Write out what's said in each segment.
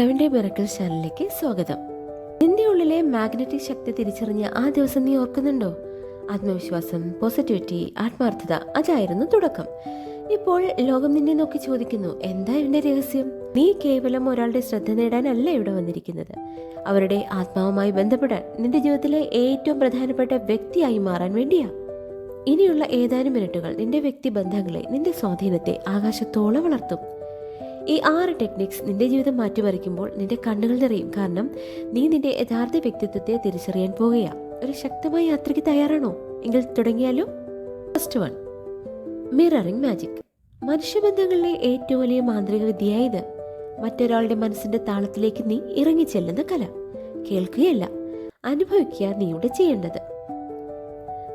Seven day miracle ചാനലിലേക്ക് സ്വാഗതം. നിന്റെ ഉള്ളിലെ മാഗ്നറ്റിക് ശക്തി തിരിച്ചറിഞ്ഞ ആ ദിവസം നീ ഓർക്കുന്നുണ്ടോ? ആത്മവിശ്വാസം പോസിറ്റിവിറ്റി ആത്മാർത്ഥത അതായിരുന്നു തുടക്കം. ഇപ്പോൾ ലോകം നിന്നെ നോക്കി ചോദിക്കുന്നു എന്താ ഇവന്റെ രഹസ്യം? നീ കേവലം ഒരാളുടെ ശ്രദ്ധ നേടാനല്ല ഇവിടെ വന്നിരിക്കുന്നത്. അവരുടെ ആത്മാവുമായി ബന്ധപ്പെടാൻ നിന്റെ ജീവിതത്തിലെ ഏറ്റവും പ്രധാനപ്പെട്ട വ്യക്തിയായി മാറാൻ വേണ്ടിയാ. ഇനിയുള്ള ഏതാനും മിനിറ്റുകൾ നിന്റെ വ്യക്തി ബന്ധങ്ങളെ നിന്റെ സ്വാധീനത്തെ ആകാശത്തോളം വളർത്തും. ഈ ആറ് ടെക്നിക്സ് നിന്റെ ജീവിതം മാറ്റിമറിക്കുമ്പോൾ നിന്റെ കണ്ണുകൾ നിറയും. കാരണം നീ നിന്റെ യഥാർത്ഥ വ്യക്തിത്വത്തെ തിരിച്ചറിയാൻ പോകുകയാ. ഒരു ശക്തമായ യാത്രയ്ക്ക് തയ്യാറാണോ? എങ്കിൽ തുടങ്ങിയാലോ? ഫസ്റ്റ് വൺ മിററിംഗ് മാജിക് മനുഷ്യബന്ധങ്ങളിലെ ഏറ്റവും വലിയ മാന്ത്രിക വിദ്യയായത് മറ്റൊരാളുടെ മനസ്സിന്റെ താളത്തിലേക്ക് നീ ഇറങ്ങിച്ചെല്ലുന്ന കല. കേൾക്കുകയല്ല. അനുഭവിക്കുക നീയുടെ ചെയ്യേണ്ടത്.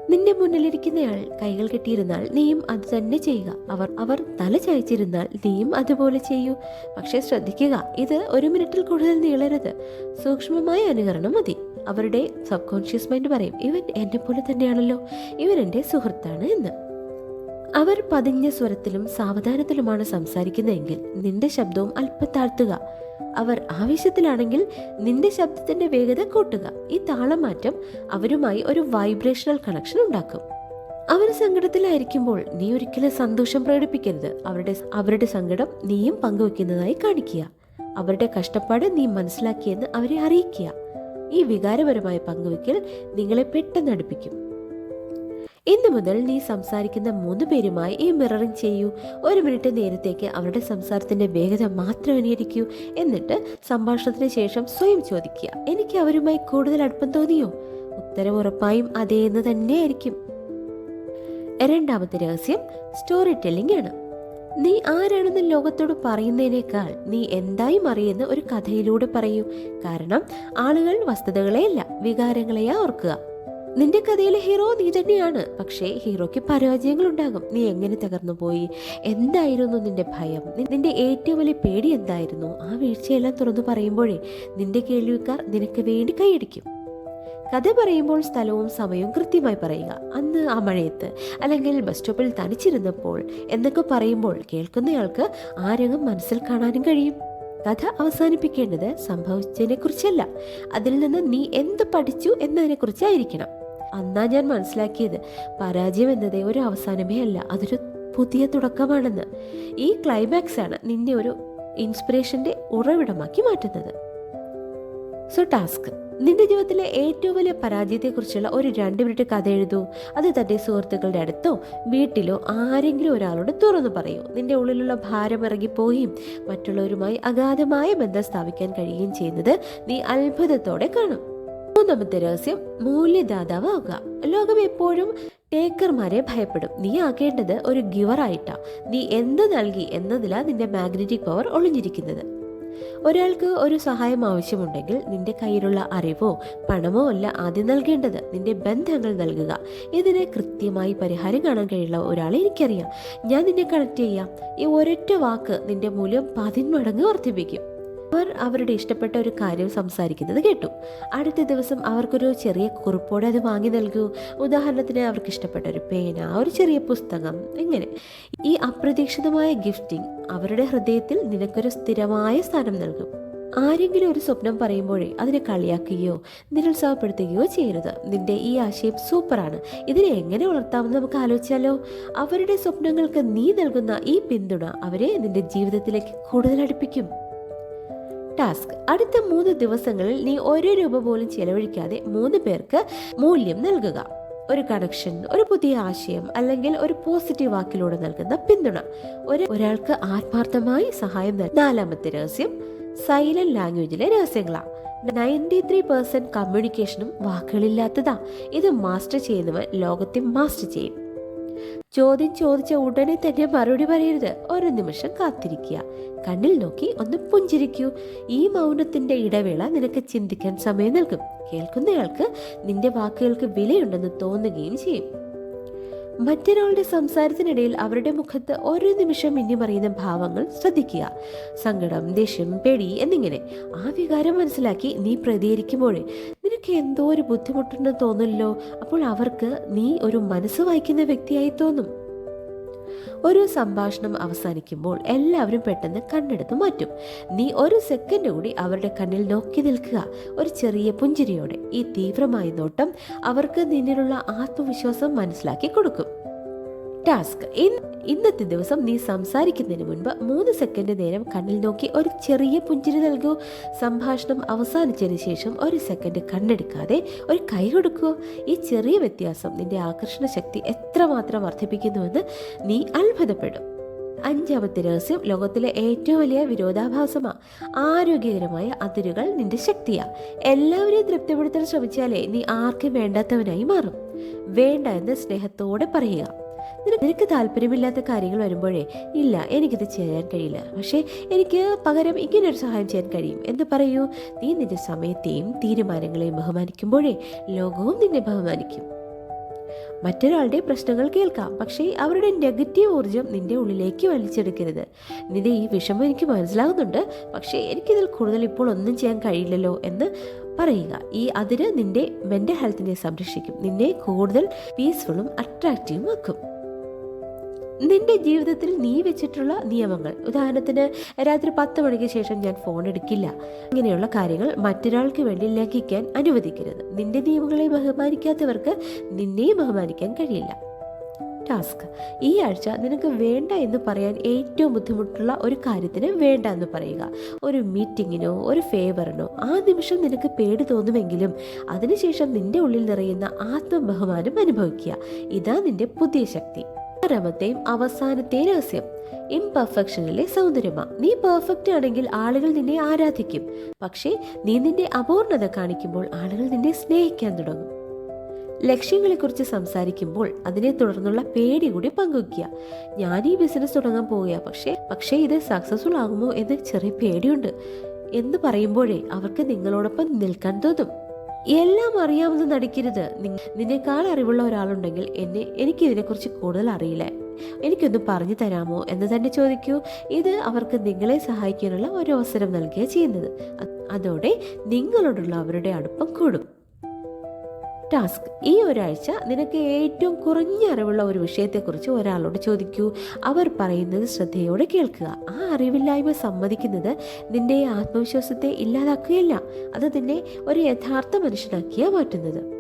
നിന്റെ മുന്നിലിരിക്കുന്നയാൾ കൈകൾ കെട്ടിയിരുന്നാൽ നീയും അത് തന്നെ ചെയ്യുക. അവർ അവർ തല ചായച്ചിരുന്നാൽ നീയും അതുപോലെ ചെയ്യൂ. പക്ഷേ ശ്രദ്ധിക്കുക ഇത് ഒരു മിനിറ്റിൽ കൂടുതൽ നീളരുത്. സൂക്ഷ്മമായ അനുകരണം മതി. അവരുടെ സബ് കോൺഷ്യസ് മൈൻഡ് പറയും ഇവൻ എന്നെ പോലെ തന്നെയാണല്ലോ. ഇവൻ എന്റെ സുഹൃത്താണ് എന്ന്. അവർ പതിഞ്ഞ സ്വരത്തിലും സാവധാനത്തിലുമാണ് സംസാരിക്കുന്നതെങ്കിൽ നിന്റെ ശബ്ദവും അല്പം താഴ്ത്തുക അവർ ആവശ്യത്തിലാണെങ്കിൽ നിന്റെ ശബ്ദത്തിന്റെ വേഗത കൂട്ടുക. ഈ താളമാറ്റം അവരുമായി ഒരു വൈബ്രേഷണൽ കണക്ഷൻ ഉണ്ടാക്കും. അവർ സങ്കടത്തിലായിരിക്കുമ്പോൾ നീ ഒരിക്കലും സന്തോഷം പ്രകടിപ്പിക്കരുത്. അവരുടെ അവരുടെ സങ്കടം നീയും പങ്കുവെക്കുന്നതായി കാണിക്കുക. അവരുടെ കഷ്ടപ്പാട് നീ മനസ്സിലാക്കിയെന്ന് അവരെ അറിയിക്കുക. ഈ വികാരപരമായ പങ്കുവെക്കൽ നിങ്ങളെ പെട്ടെന്ന് അടുപ്പിക്കും. ഇന്നു മുതൽ നീ സംസാരിക്കുന്ന മൂന്ന് പേരുമായി ഈ മിററിങ് ചെയ്യൂ. ഒരു മിനിറ്റ് നേരത്തേക്ക് അവരുടെ സംസാരത്തിന്റെ വേഗത മാത്രം അനുകരിക്കൂ എന്നിട്ട് സംഭാഷണത്തിന് ശേഷം സ്വയം ചോദിക്കുക എനിക്ക് അവരുമായി കൂടുതൽ അടുപ്പം തോന്നിയോ? ഉത്തരം ഉറപ്പായും അതേ എന്ന് തന്നെയായിരിക്കും. രണ്ടാമത്തെ രഹസ്യം സ്റ്റോറി ടെല്ലിംഗ് ആണ്. നീ ആരാണെന്ന് ലോകത്തോട് പറയുന്നതിനേക്കാൾ നീ എന്തായി അറിയുന്ന ഒരു കഥയിലൂടെ പറയൂ. കാരണം ആളുകൾ വസ്തുതകളെയല്ല വികാരങ്ങളെയാ ഓർക്കുക. നിന്റെ കഥയിലെ ഹീറോ നീ തന്നെയാണ്. പക്ഷേ ഹീറോയ്ക്ക് പരാജയങ്ങൾ ഉണ്ടാകും നീ എങ്ങനെ തകർന്നു പോയി? എന്തായിരുന്നു നിന്റെ ഭയം? നിന്റെ ഏറ്റവും വലിയ പേടി എന്തായിരുന്നു? ആ വീഴ്ചയെല്ലാം തുറന്നു പറയുമ്പോഴേ നിന്റെ കേൾവിക്കാർ നിനക്ക് വേണ്ടി കൈയടിക്കും. കഥ പറയുമ്പോൾ സ്ഥലവും സമയവും കൃത്യമായി പറയുക. അന്ന് ആ മഴയത്ത് അല്ലെങ്കിൽ ബസ് സ്റ്റോപ്പിൽ തനിച്ചിരുന്നപ്പോൾ എന്നൊക്കെ പറയുമ്പോൾ കേൾക്കുന്നയാൾക്ക് ആ രംഗം മനസ്സിൽ കാണാനും കഴിയും. കഥ അവസാനിപ്പിക്കേണ്ടത് സംഭവിച്ചതിനെ കുറിച്ചല്ല അതിൽ നിന്ന് നീ എന്ത് പഠിച്ചു എന്നതിനെ കുറിച്ചായിരിക്കണം അന്നാ ഞാൻ മനസ്സിലാക്കിയത് പരാജയം എന്നത് ഒരു അവസാനമേ അല്ല അതൊരു പുതിയ തുടക്കമാണെന്ന്. ഈ ക്ലൈമാക്സ് ആണ് നിന്നെ ഒരു ഇൻസ്പിറേഷന്റെ ഉറവിടമാക്കി മാറ്റുന്നത്. സോ ടാസ്ക് നിന്റെ ജീവിതത്തിലെ ഏറ്റവും വലിയ പരാജയത്തെക്കുറിച്ചുള്ള ഒരു രണ്ട് മിനിറ്റ് കഥ എഴുതൂ. അത് തന്റെ സുഹൃത്തുക്കളുടെ അടുത്തോ വീട്ടിലോ ആരെങ്കിലും ഒരാളോട് തുറന്നു പറയൂ. നിന്റെ ഉള്ളിലുള്ള ഭാരം ഇറങ്ങിപ്പോവുകയും മറ്റുള്ളവരുമായി അഗാധമായ ബന്ധം സ്ഥാപിക്കാൻ കഴിയുകയും ചെയ്യുന്നത് നീ അത്ഭുതത്തോടെ കാണും. മൂന്നാമത്തെ രഹസ്യം മൂല്യദാതാവ് ആവുക ലോകം എപ്പോഴും ടേക്കർമാരെ ഭയപ്പെടും. നീ ആക്കേണ്ടത് ഒരു ഗിവർ ആയിട്ടാ. നീ എന്ത് നൽകി എന്നതിലാ നിന്റെ മാഗ്നറ്റിക് പവർ ഒളിഞ്ഞിരിക്കുന്നത്. ഒരാൾക്ക് ഒരു സഹായം ആവശ്യമുണ്ടെങ്കിൽ നിന്റെ കയ്യിലുള്ള അറിവോ പണമോ അല്ല ആദ്യം നൽകേണ്ടത് നിന്റെ ബന്ധങ്ങൾ നൽകുക. ഇതിന് കൃത്യമായി പരിഹാരം കാണാൻ കഴിയുള്ള ഒരാളെ എനിക്കറിയാം. ഞാൻ നിന്നെ കണക്ട് ചെയ്യാം. ഈ ഒരൊറ്റ വാക്ക് നിന്റെ മൂല്യം പതിന്മടങ്ങ് വർദ്ധിപ്പിക്കും. അവർ അവരുടെ ഇഷ്ടപ്പെട്ട ഒരു കാര്യം സംസാരിക്കുന്നത് കേട്ടു. അടുത്ത ദിവസം അവർക്കൊരു ചെറിയ കുറിപ്പോടെ അത് വാങ്ങി നൽകൂ. ഉദാഹരണത്തിന് അവർക്ക് ഇഷ്ടപ്പെട്ട ഒരു പേന ഒരു ചെറിയ പുസ്തകം ഇങ്ങനെ. ഈ അപ്രതീക്ഷിതമായ ഗിഫ്റ്റിംഗ് അവരുടെ ഹൃദയത്തിൽ നിനക്കൊരു സ്ഥിരമായ സ്ഥാനം നൽകും. ആരെങ്കിലും ഒരു സ്വപ്നം പറയുമ്പോഴേ അതിനെ കളിയാക്കുകയോ നിരുത്സാഹപ്പെടുത്തുകയോ ചെയ്യരുത്. നിന്റെ ഈ ആശയം സൂപ്പറാണ്. ഇതിനെ എങ്ങനെ വളർത്താമെന്ന് നമുക്ക് ആലോചിച്ചാലോ? അവരുടെ സ്വപ്നങ്ങൾക്ക് നീ നൽകുന്ന ഈ പിന്തുണ അവരെ നിന്റെ ജീവിതത്തിലേക്ക് കൂടുതൽ അടുപ്പിക്കും. ടാസ്ക് അടുത്ത മൂന്ന് ദിവസങ്ങളിൽ നീ ഒരു രൂപ പോലും ചെലവഴിക്കാതെ മൂന്ന് പേർക്ക് മൂല്യം നൽകുക. ഒരു കണക്ഷൻ ഒരു പുതിയ ആശയം അല്ലെങ്കിൽ ഒരു പോസിറ്റീവ് വാക്കിലൂടെ നൽകുന്ന പിന്തുണ. ഒരു ഒരാൾക്ക് ആത്മാർത്ഥമായി സഹായം നൽകും നാലാമത്തെ രഹസ്യം സൈലന്റ് ലാംഗ്വേജിലെ രഹസ്യങ്ങളാണ് നയന്റി ത്രീ പെർസെന്റ് കമ്മ്യൂണിക്കേഷനും വാക്കുകളില്ലാത്തതാ. ഇത് മാസ്റ്റർ ചെയ്യുന്നവൻ ലോകത്തെ മാസ്റ്റർ ചെയ്യും. ചോദ്യം ചോദിച്ച ഉടനെ തന്നെ മറുപടി പറയരുത്. ഒരു നിമിഷം കാത്തിരിക്കുക. കണ്ണിൽ നോക്കി ഒന്ന് പുഞ്ചിരിക്കൂ. ഈ മൗനത്തിന്റെ ഇടവേള നിനക്ക് ചിന്തിക്കാൻ സമയം നൽകും. കേൾക്കുന്നയാൾക്ക് നിന്റെ വാക്കുകൾക്ക് വിലയുണ്ടെന്ന് തോന്നുകയും ചെയ്യും. മറ്റൊരാളുടെ സംസാരത്തിനിടയിൽ അവരുടെ മുഖത്ത് ഒരു നിമിഷം മിന്നി മറിയുന്ന ഭാവങ്ങൾ ശ്രദ്ധിക്കുക. സങ്കടം ദേഷ്യം പേടി എന്നിങ്ങനെ ആ വികാരം മനസ്സിലാക്കി നീ പ്രതികരിക്കുമ്പോഴേ നിനക്ക് എന്തോ ഒരു ബുദ്ധിമുട്ടുണ്ടെന്ന് തോന്നില്ലോ അപ്പോൾ അവർക്ക് നീ ഒരു മനസ്സ് വായിക്കുന്ന വ്യക്തിയായി തോന്നും. ഒരു സംഭാഷണം അവസാനിക്കുമ്പോൾ എല്ലാവരും പെട്ടെന്ന് കണ്ണെടുത്ത് മാറ്റും. നീ ഒരു സെക്കൻഡ് കൂടി അവരുടെ കണ്ണിൽ നോക്കി നിൽക്കുക. ഒരു ചെറിയ പുഞ്ചിരിയോടെ ഈ തീവ്രമായ നോട്ടം അവർക്ക് നിന്നിലുള്ള ആത്മവിശ്വാസം മനസ്സിലാക്കി കൊടുക്കും. ടാസ്ക് ഇന്നത്തെ ദിവസം നീ സംസാരിക്കുന്നതിന് മുൻപ് മൂന്ന് സെക്കൻഡ് നേരം കണ്ണിൽ നോക്കി ഒരു ചെറിയ പുഞ്ചിരി നൽകൂ. സംഭാഷണം അവസാനിച്ചതിന് ശേഷം ഒരു സെക്കൻഡ് കണ്ണെടുക്കാതെ ഒരു കൈ കൊടുക്കൂ. ഈ ചെറിയ വ്യത്യാസം നിന്റെ ആകർഷണ ശക്തി എത്രമാത്രം വർദ്ധിപ്പിക്കുന്നുവെന്ന് നീ അത്ഭുതപ്പെടും. അഞ്ചാമത്തെ രഹസ്യം ലോകത്തിലെ ഏറ്റവും വലിയ വിരോധാഭാസമാണ് ആരോഗ്യകരമായ അതിരുകൾ നിന്റെ ശക്തിയാ. എല്ലാവരെയും തൃപ്തിപ്പെടുത്താൻ ശ്രമിച്ചാലേ നീ ആർക്കും വേണ്ടാത്തവനായി മാറും. വേണ്ട എന്ന് സ്നേഹത്തോടെ പറയുക. നിനക്ക് താല്പര്യമില്ലാത്ത കാര്യങ്ങൾ വരുമ്പോഴേ ഇല്ല എനിക്കിത് ചെയ്യാൻ കഴിയില്ല. പക്ഷേ എനിക്ക് പകരം ഇങ്ങനൊരു സഹായം ചെയ്യാൻ കഴിയും. എന്ന് പറയൂ? നീ നിന്റെ സമയത്തെയും തീരുമാനങ്ങളെയും ബഹുമാനിക്കുമ്പോഴേ ലോകവും നിന്നെ ബഹുമാനിക്കും. മറ്റൊരാളുടെ പ്രശ്നങ്ങൾ കേൾക്കാം. പക്ഷേ അവരുടെ നെഗറ്റീവ് ഊർജം നിന്റെ ഉള്ളിലേക്ക് വലിച്ചെടുക്കരുത്. നിന്റെ ഈ വിഷമം എനിക്ക് മനസ്സിലാകുന്നുണ്ട്. പക്ഷേ എനിക്കിതിൽ കൂടുതൽ ഇപ്പോൾ ഒന്നും ചെയ്യാൻ കഴിയില്ലല്ലോ എന്ന് പറയുക. ഈ അതിര് നിന്റെ മെന്റൽ ഹെൽത്തിനെ സംരക്ഷിക്കും. നിന്നെ കൂടുതൽ പീസ്ഫുള്ളും അട്രാക്റ്റീവും ആക്കും. നിന്റെ ജീവിതത്തിൽ നീ വെച്ചിട്ടുള്ള നിയമങ്ങൾ. ഉദാഹരണത്തിന് രാത്രി പത്ത് മണിക്ക് ശേഷം ഞാൻ ഫോൺ എടുക്കില്ല. ഇങ്ങനെയുള്ള കാര്യങ്ങൾ മറ്റൊരാൾക്ക് വേണ്ടി ലംഘിക്കാൻ അനുവദിക്കരുത്. നിന്റെ നിയമങ്ങളെ ബഹുമാനിക്കാത്തവർക്ക് നിന്നെയും ബഹുമാനിക്കാൻ കഴിയില്ല. ടാസ്ക് ഈ ആഴ്ച നിനക്ക് വേണ്ട എന്ന് പറയാൻ ഏറ്റവും ബുദ്ധിമുട്ടുള്ള ഒരു കാര്യത്തിന് വേണ്ട എന്ന് പറയുക. ഒരു മീറ്റിങ്ങിനോ ഒരു ഫേവറിനോ ആ നിമിഷം നിനക്ക് പേടി തോന്നുമെങ്കിലും അതിനുശേഷം നിന്റെ ഉള്ളിൽ നിറയുന്ന ആത്മബഹുമാനം അനുഭവിക്കുക. ഇതാ നിന്റെ പുതിയ ശക്തി. ആറാമത്തെയും അവസാനത്തെ രഹസ്യം. ഇംപെർഫെക്ഷനിലെ സൗന്ദര്യമാ. നീ പെർഫെക്റ്റ് ആണെങ്കിൽ ആളുകൾ നിന്നെ ആരാധിക്കും. പക്ഷേ നീ നിന്റെ അപൂർണത കാണിക്കുമ്പോൾ ആളുകൾ നിന്നെ സ്നേഹിക്കാൻ തുടങ്ങും. ലക്ഷ്യങ്ങളെക്കുറിച്ച് സംസാരിക്കുമ്പോൾ അതിനെ തുടർന്നുള്ള പേടി കൂടി പങ്കുവയ്ക്കുക. ഞാൻ ഈ ബിസിനസ് തുടങ്ങാൻ പോവുക പക്ഷേ പക്ഷേ ഇത് സക്സസ്ഫുൾ ആകുമോ എന്ന് ചെറിയ പേടിയുണ്ട്. എന്ന് പറയുമ്പോഴേ അവർക്ക് നിങ്ങളോടൊപ്പം നിൽക്കാൻ തോന്നും. എല്ലാം അറിയാമെന്ന് നടിക്കരുത്. നിന്നെക്കാൾ അറിവുള്ള ഒരാളുണ്ടെങ്കിൽ എന്നെ എനിക്ക് ഇതിനെക്കുറിച്ച് കൂടുതൽ അറിയില്ല. എനിക്കൊന്ന് പറഞ്ഞു തരാമോ എന്ന് തന്നെ ചോദിക്കൂ. ഇത് അവർക്ക് നിങ്ങളെ സഹായിക്കാനുള്ള ഒരു അവസരം നൽകുക ചെയ്യുന്നത്. അതോടെ നിങ്ങളോടുള്ള അവരുടെ അടുപ്പം കൂടും. ടാസ്ക് ഈ ഒരാഴ്ച നിനക്ക് ഏറ്റവും കുറഞ്ഞ അറിവുള്ള ഒരു വിഷയത്തെക്കുറിച്ച് ഒരാളോട് ചോദിക്കൂ. അവർ പറയുന്നത് ശ്രദ്ധയോടെ കേൾക്കുക. ആ അറിവില്ലായ്മ സമ്മതിക്കുന്നത് നിന്റെ ആത്മവിശ്വാസത്തെ ഇല്ലാതാക്കുകയല്ല. അത് നിന്നെ ഒരു യഥാർത്ഥ മനുഷ്യനാക്കിയാ മാറ്റുന്നത്.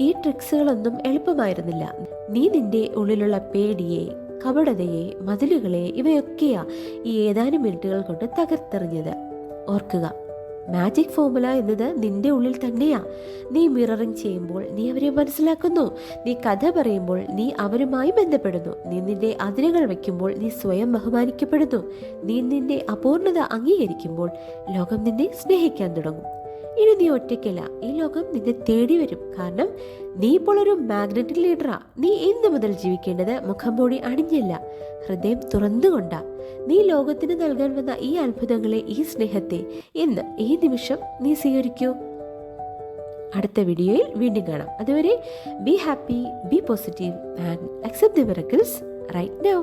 ഈ ട്രിക്സുകളൊന്നും എളുപ്പമായിരുന്നില്ല. നീ നിന്റെ ഉള്ളിലുള്ള പേടിയെ കപടതയെ മതിലുകളെ ഇവയൊക്കെയാ ഈ ഏതാനും മിനിറ്റുകൾ കൊണ്ട് തകർത്തെറിഞ്ഞത്. ഓർക്കുക മാജിക് ഫോർമുല എന്നത് നിന്റെ ഉള്ളിൽ തന്നെയാ. നീ മിററിങ് ചെയ്യുമ്പോൾ നീ അവരെ മനസ്സിലാക്കുന്നു. നീ കഥ പറയുമ്പോൾ നീ അവരുമായി ബന്ധപ്പെടുന്നു. നീ നിന്റെ അതിരുകൾ വയ്ക്കുമ്പോൾ നീ സ്വയം ബഹുമാനിക്കപ്പെടുന്നു. നീ നിന്റെ അപൂർണത അംഗീകരിക്കുമ്പോൾ ലോകം നിന്നെ സ്നേഹിക്കാൻ തുടങ്ങും. ഇനി നീ ഒറ്റയ്ക്കല്ല. ഈ ലോകം നിന്നെ തേടി വരും. കാരണം നീ ഇപ്പോൾ ഒരു മാഗ്നറ്റിക് ലീഡറാ നീ ഇന്ന് മുതൽ ജീവിക്കേണ്ടത് മുഖം മൂടി അണിഞ്ഞില്ല. ഹൃദയം തുറന്നുകൊണ്ടാ. നീ ലോകത്തിന് നൽകാൻ വന്ന ഈ അത്ഭുതങ്ങളെ ഈ സ്നേഹത്തെ ഇന്ന് ഈ നിമിഷം നീ സ്വീകരിക്കൂ. അടുത്ത വീഡിയോയിൽ വീണ്ടും കാണാം. അതുവരെ be happy be positive and accept the miracles right now